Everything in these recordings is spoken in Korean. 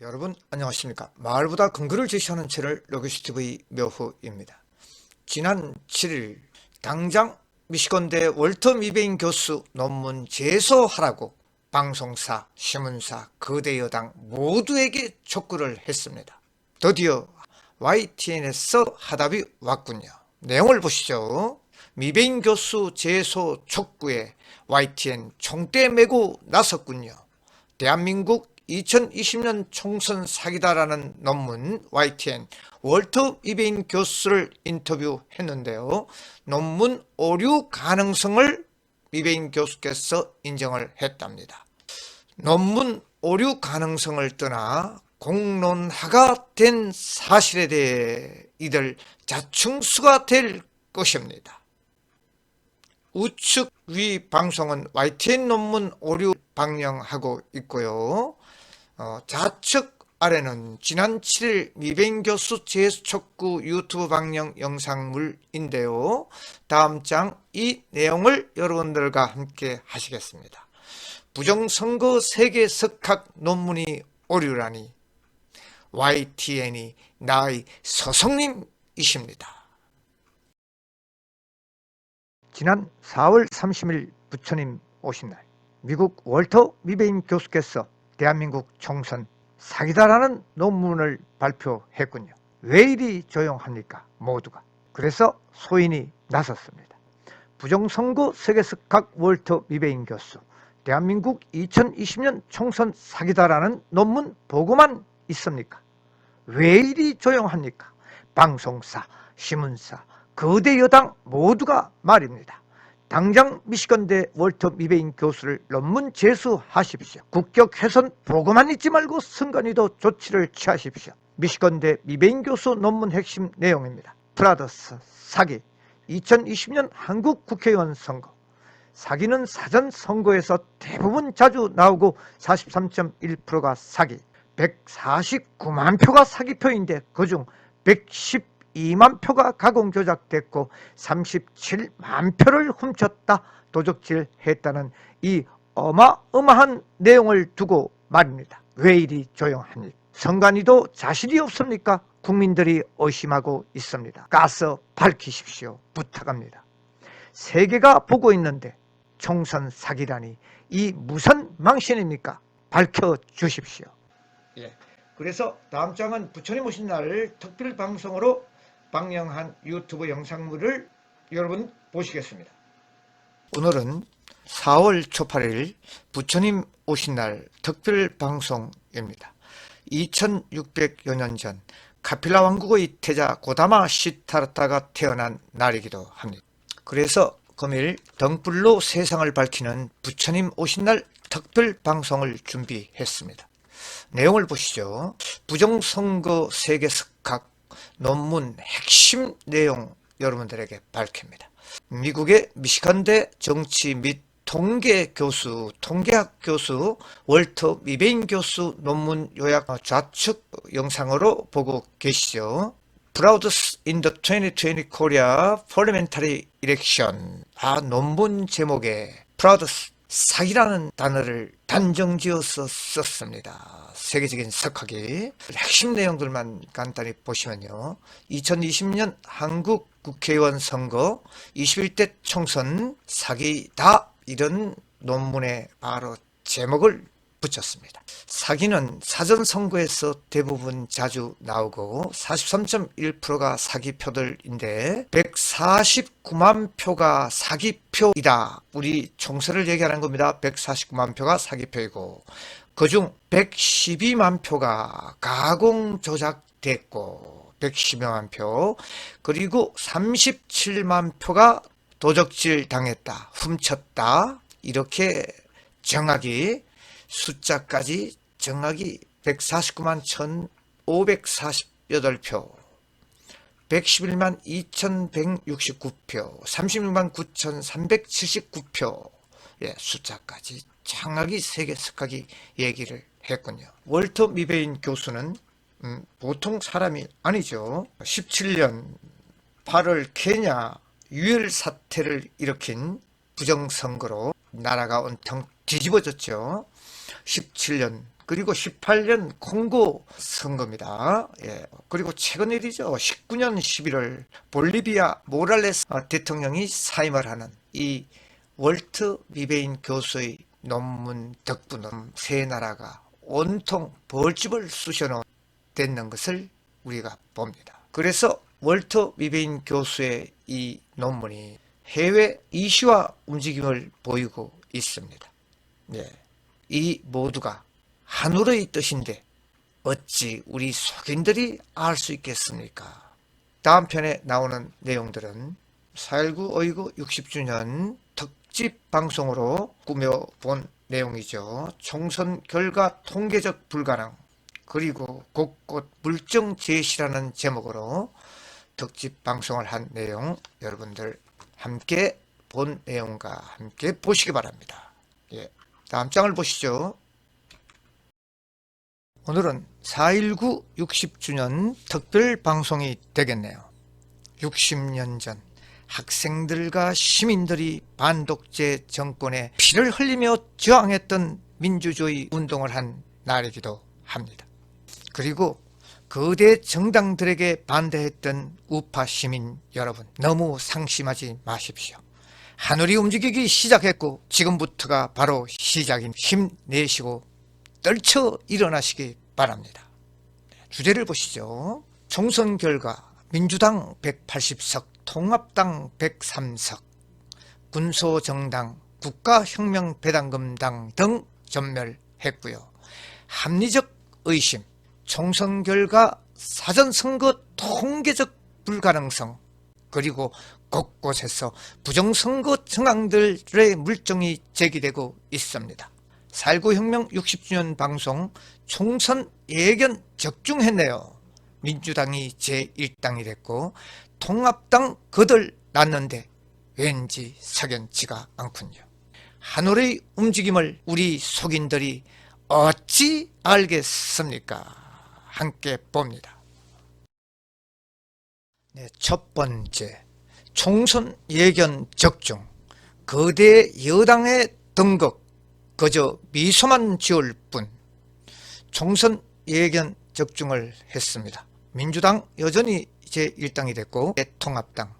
여러분 안녕하십니까? 마을보다 근거를 제시하는 채널 로기스TV 묘후입니다. 지난 7일 당장 미시건대 월터 미베인 교수 논문 제소하라고 방송사, 신문사, 거대 여당 모두에게 촉구를 했습니다. 드디어 YTN에서 하답이 왔군요. 내용을 보시죠. 미베인 교수 제소 촉구에 YTN 총대 메고 나섰군요. 대한민국 2020년 총선 사기다라는 논문 YTN 월터 이베인 교수를 인터뷰했는데요. 논문 오류 가능성을 이베인 교수께서 인정을 했답니다. 논문 오류 가능성을 떠나 공론화가 된 사실에 대해 이들 자충수가 될 것입니다. 우측 위 방송은 YTN 논문 오류 방영하고 있고요. 어, 좌측 아래는 지난 7일 미뱅 교수 재촉구 유튜브 방영 영상물인데요. 다음 장 이 내용을 여러분들과 함께 하시겠습니다. 부정선거 세계 석학 논문이 오류라니 YTN이 나의 서성님이십니다. 지난 4월 30일 부처님 오신 날 미국 월터 미베인 교수께서 대한민국 총선 사기다라는 논문을 발표했군요. 왜 이리 조용합니까? 모두가. 그래서 소인이 나섰습니다. 부정선거 세계석학 월터 미베인 교수 대한민국 2020년 총선 사기다라는 논문 보고만 있습니까? 왜 이리 조용합니까? 방송사, 신문사, 거대 여당 모두가 말입니다. 당장 미시건대 월터 미베인 교수를 논문 제수하십시오. 국격 훼손 보고만 있지 말고 선관위도 조치를 취하십시오. 미시건대 미베인 교수 논문 핵심 내용입니다. 프라더스 사기 2020년 한국 국회의원 선거 사기는 사전 선거에서 대부분 자주 나오고 43.1%가 사기 149만 표가 사기표인데 그중 112만 표가 가공 조작됐고 37만 표를 훔쳤다 도적질 했다는 이 어마어마한 내용을 두고 말입니다. 왜 이리 조용하니? 선관위도 자신이 없습니까? 국민들이 의심하고 있습니다. 가서 밝히십시오. 부탁합니다. 세계가 보고 있는데 총선 사기라니 이 무슨 망신입니까? 밝혀 주십시오. 예. 그래서 다음 장은 부처님 오신 날 특별 방송으로 방영한 유튜브 영상물을 여러분 보시겠습니다. 오늘은 4월 초 8일 부처님 오신 날 특별 방송입니다. 2600여 년 전 카필라 왕국의 태자 고다마 시타르타가 태어난 날이기도 합니다. 그래서 금일 등불로 세상을 밝히는 부처님 오신 날 특별 방송을 준비했습니다. 내용을 보시죠. 부정선거 세계석학 논문 핵심 내용 여러분들에게 밝힙니다. 미국의 미시간대 정치 및 통계 교수, 통계학 교수 월터 미베인 교수 논문 요약 좌측 영상으로 보고 계시죠. Proudest in the 2020 Korea Parliamentary Election. 아, 논문 제목에 Proudest 사기라는 단어를 단정지어서 썼습니다. 세계적인 석학이 핵심 내용들만 간단히 보시면요. 2020년 한국 국회의원 선거 21대 총선 사기다 이런 논문에 바로 제목을 붙였습니다. 사기는 사전 선거에서 대부분 자주 나오고 43.1%가 사기표들인데 149만 표가 사기표이다. 우리 총선을 얘기하는 겁니다. 149만 표가 사기표이고 그중 112만 표가 가공 조작됐고 112만 표 그리고 37만 표가 도적질 당했다, 훔쳤다 이렇게 정확히 숫자까지 정확히 149만 1,548표, 111만 2,169표, 36만 9,379표, 예, 숫자까지 정확히 세계 석학이 얘기를 했군요. 월터 미베인 교수는 음, 보통 사람이 아니죠. 17년 8월 케냐 유혈 사태를 일으킨 부정선거로 나라가 온통 뒤집어졌죠. 17년 그리고 18년 콩고 선거입니다. 예. 그리고 최근 일이죠. 19년 11월 볼리비아 모랄레스 대통령이 사임을 하는 이 월트 미베인 교수의 논문 덕분에 세 나라가 온통 벌집을 쑤셔놓은 됐는 것을 우리가 봅니다. 그래서 월터 미베인 교수의 이 논문이 해외 이슈화 움직임을 보이고 있습니다. 네. 이 모두가 하늘의 뜻인데 어찌 우리 속인들이 알 수 있겠습니까? 다음 편에 나오는 내용들은 4.19 어이구 60주년 특집 방송으로 꾸며본 내용이죠. 총선 결과 통계적 불가능 그리고 곳곳 물증 제시라는 제목으로 특집 방송을 한 내용 여러분들 함께 본 내용과 함께 보시기 바랍니다. 예. 다음 장을 보시죠. 오늘은 4.19 60주년 특별 방송이 되겠네요. 60년 전 학생들과 시민들이 반독재 정권에 피를 흘리며 저항했던 민주주의 운동을 한 날이기도 합니다. 그리고 거대 정당들에게 반대했던 우파 시민 여러분 너무 상심하지 마십시오. 하늘이 움직이기 시작했고 지금부터가 바로 시작인 힘내시고 떨쳐 일어나시기 바랍니다. 주제를 보시죠. 총선 결과 민주당 180석, 통합당 103석, 군소정당, 국가혁명배당금당 등 전멸했고요. 합리적 의심, 총선 결과 사전선거 통계적 불가능성, 그리고 곳곳에서 부정선거 정황들의 물증이 제기되고 있습니다. 4.19 혁명 60주년 방송 총선 예견 적중했네요. 민주당이 제1당이 됐고 통합당 거들 났는데 왠지 석연치가 않군요. 하늘의 움직임을 우리 속인들이 어찌 알겠습니까? 함께 봅니다. 네, 첫 번째, 총선 예견 적중. 거대 여당의 등극, 그저 미소만 지을 뿐. 총선 예견 적중을 했습니다. 민주당 여전히 이제 1당이 됐고, 통합당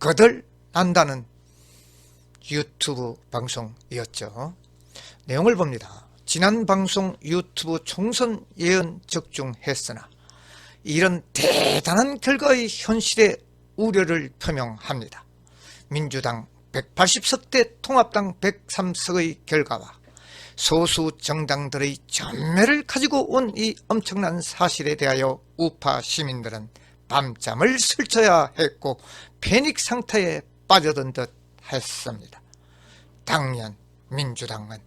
거들 난다는 유튜브 방송이었죠. 내용을 봅니다. 지난 방송 유튜브 총선 예언 적중했으나 이런 대단한 결과의 현실에 우려를 표명합니다. 민주당 180석대 통합당 103석의 결과와 소수 정당들의 전멸을 가지고 온 이 엄청난 사실에 대하여 우파 시민들은 밤잠을 설쳐야 했고 패닉 상태에 빠져든 듯 했습니다. 당연 민주당은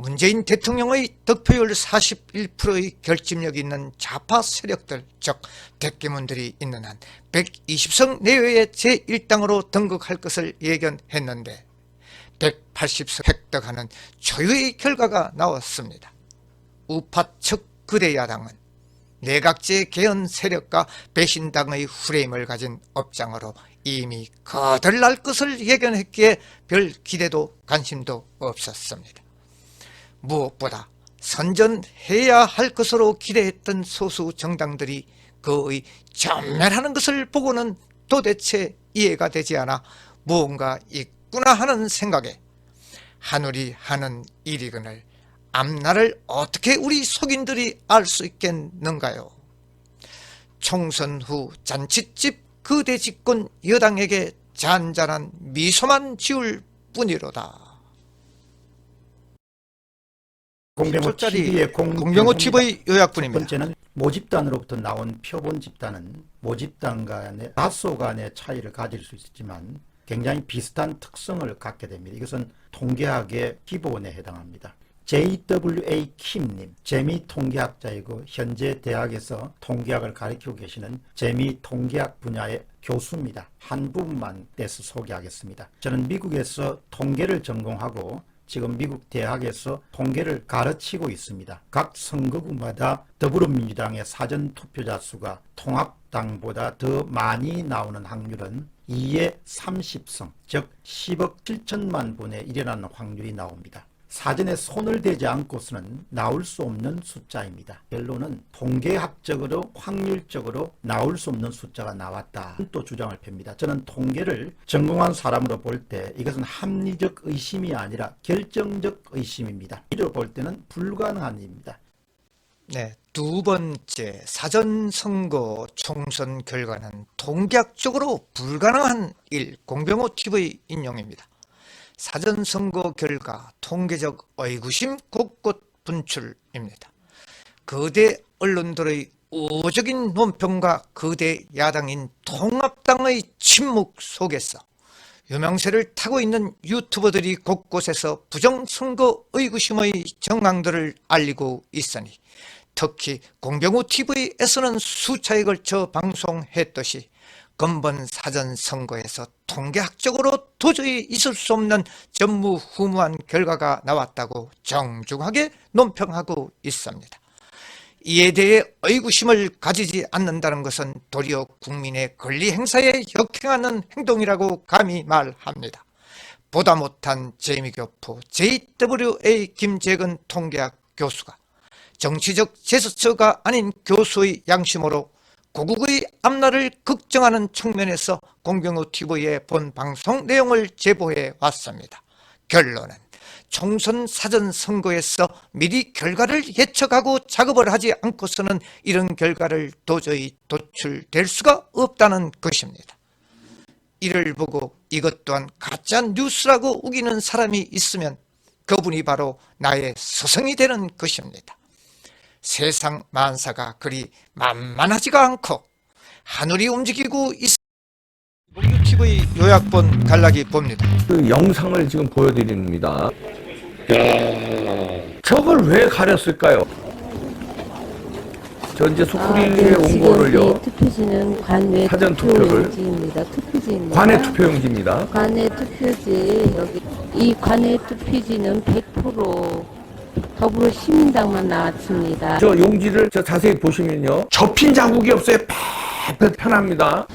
문재인 대통령의 득표율 41%의 결집력 있는 좌파 세력들, 즉 대기문들이 있는 한 120석 내외의 제1당으로 등극할 것을 예견했는데 180석 획득하는 초유의 결과가 나왔습니다. 우파 측 그대 야당은 내각제 개헌 세력과 배신당의 후레임을 가진 업장으로 이미 거들날 것을 예견했기에 별 기대도 관심도 없었습니다. 무엇보다 선전해야 할 것으로 기대했던 소수 정당들이 그의 전멸하는 것을 보고는 도대체 이해가 되지 않아 무언가 있구나 하는 생각에 하늘이 하는 일이거늘 앞날을 어떻게 우리 속인들이 알 수 있겠는가요? 총선 후 잔치집 그대 집권 여당에게 잔잔한 미소만 지울 뿐이로다. 공병호 10초짜리 TV의 공병호 TV의 첫 요약분입니다. 번째는 모집단으로부터 나온 표본 집단은 모집단 간의 다소 간의 차이를 가질 수 있지만 굉장히 비슷한 특성을 갖게 됩니다. 이것은 통계학의 기본에 해당합니다. JWA 킴님, 재미 통계학자이고 현재 대학에서 통계학을 가르치고 계시는 재미 통계학 분야의 교수입니다. 한 부분만 떼서 소개하겠습니다. 저는 미국에서 통계를 전공하고 지금 미국 대학에서 통계를 가르치고 있습니다. 각 선거구마다 더불어민주당의 사전 투표자 수가 통합당보다 더 많이 나오는 확률은 2의 30성, 즉 10억 7천만 분에 일어나는 확률이 나옵니다. 사전에 손을 대지 않고서는 나올 수 없는 숫자입니다. 결론은 통계학적으로 확률적으로 나올 수 없는 숫자가 나왔다. 또 주장을 펴니다. 저는 통계를 전공한 사람으로 볼 때 이것은 합리적 의심이 아니라 결정적 의심입니다. 이로 볼 때는 불가능한 일입니다. 네, 두 번째 사전 선거 총선 결과는 통계학적으로 불가능한 일 공병호 TV 인용입니다. 사전 선거 결과 통계적 의구심 곳곳 분출입니다. 거대 언론들의 우호적인 논평과 거대 야당인 통합당의 침묵 속에서 유명세를 타고 있는 유튜버들이 곳곳에서 부정선거 의구심의 정황들을 알리고 있으니 특히 공병호 TV에서는 수차에 걸쳐 방송했듯이 근본 사전 선거에서 통계학적으로 도저히 있을 수 없는 전무후무한 결과가 나왔다고 정중하게 논평하고 있습니다. 이에 대해 의구심을 가지지 않는다는 것은 도리어 국민의 권리 행사에 역행하는 행동이라고 감히 말합니다. 보다 못한 재미교포 JWA 김재근 통계학 교수가 정치적 제스처가 아닌 교수의 양심으로 고국의 앞날을 걱정하는 측면에서 공병호 TV의 본 방송 내용을 제보해 왔습니다. 결론은 총선 사전 선거에서 미리 결과를 예측하고 작업을 하지 않고서는 이런 결과를 도저히 도출될 수가 없다는 것입니다. 이를 보고 이것 또한 가짜 뉴스라고 우기는 사람이 있으면 그분이 바로 나의 스승이 되는 것입니다. 세상 만사가 그리 만만하지가 않고 하늘이 움직이고 있. TV 요약본 갈라기 봅니다. 그 영상을 지금 보여드립니다. 저걸 왜 가렸을까요? 저 이제 소쿠리에 온 아, 네, 지금 거를요. 이 투표지는 관외 사전 투표를 투표용지입니다. 투표지입니다. 관외 투표용지입니다. 관외 투표지 여기 이 관외 투표지는 100% 더불어 시민당만 나왔습니다. 저 용지를 저 자세히 보시면요. 접힌 자국이 없어요. 팩 편합니다.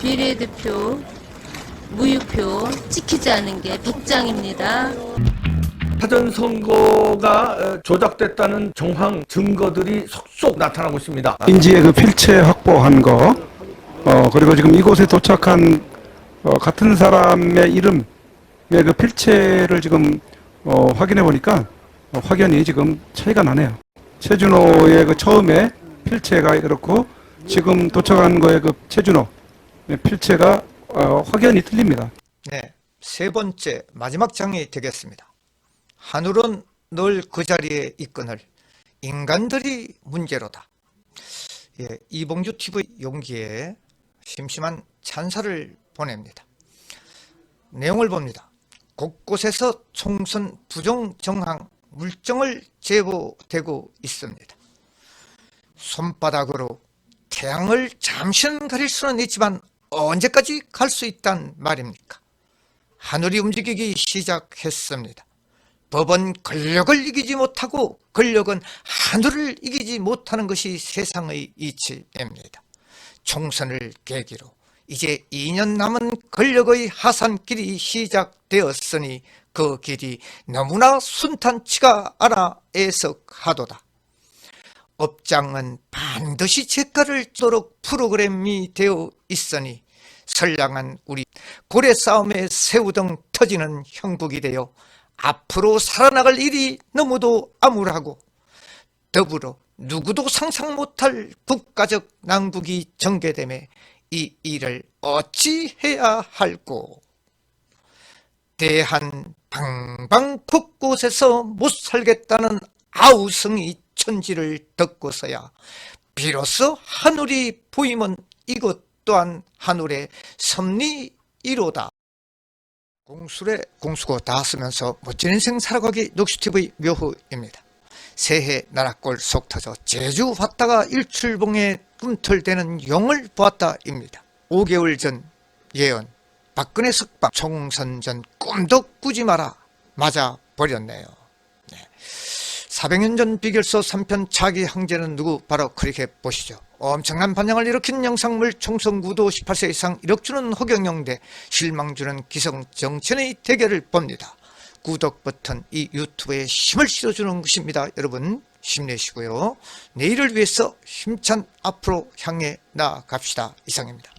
비례대표, 무효표 찍히지 않은 게 100장입니다. 사전 선거가 어, 조작됐다는 정황 증거들이 속속 나타나고 있습니다. 인지의 그 필체 확보한 거, 어, 그리고 지금 이곳에 도착한 어, 같은 사람의 이름 의그 필체를 지금 어, 확인해 보니까 어, 확연히 지금 차이가 나네요. 최준호의 그 처음에 필체가 그렇고 지금 도착한 거의 그 최준호 필체가 어, 확연히 틀립니다. 네, 세 번째 마지막 장이 되겠습니다. 하늘은 늘 그 자리에 있거늘 인간들이 문제로다. 예, 이봉주 TV 용기에 심심한 찬사를 보냅니다. 내용을 봅니다. 곳곳에서 총선 부정 정황 물정을 제보되고 있습니다. 손바닥으로 태양을 잠시는 가릴 수는 있지만 언제까지 갈 수 있단 말입니까? 하늘이 움직이기 시작했습니다. 법은 권력을 이기지 못하고 권력은 하늘을 이기지 못하는 것이 세상의 이치입니다. 총선을 계기로 이제 2년 남은 권력의 하산길이 시작되었으니 그 길이 너무나 순탄치가 않아 애석하도다. 업장은 반드시 제가를 도록 프로그램이 되어 있으니 선량한 우리 고래 싸움에 새우등 터지는 형국이 되어 앞으로 살아나갈 일이 너무도 암울하고 더불어 누구도 상상 못할 국가적 난국이 전개됨에 이 일을 어찌 해야 할꼬 대한 방방 곳곳에서 못 살겠다는 아우성이 천지를 듣고서야 비로소 하늘이 보이면 이것 또한 하늘의 섭리이로다. 공술에 공수고 다 쓰면서 멋진 인생 살아가기 녹시TV 묘후입니다. 새해 나라꼴 속 터져 제주 왔다가 일출봉에 꿈틀대는 용을 보았다입니다. 5개월 전 예언 박근혜 석방 총선 전 꿈도 꾸지 마라 맞아 버렸네요. 400년 전 비결서 3편 자기 형제는 누구 바로 그렇게 보시죠. 엄청난 반향을 일으킨 영상물 총선구도 18세 이상 1억 주는 허경영대 실망 주는 기성 정치인의 대결을 봅니다. 구독 버튼 이 유튜브에 힘을 실어주는 것입니다. 여러분 힘내시고요. 내일을 위해서 힘찬 앞으로 향해 나아갑시다. 이상입니다.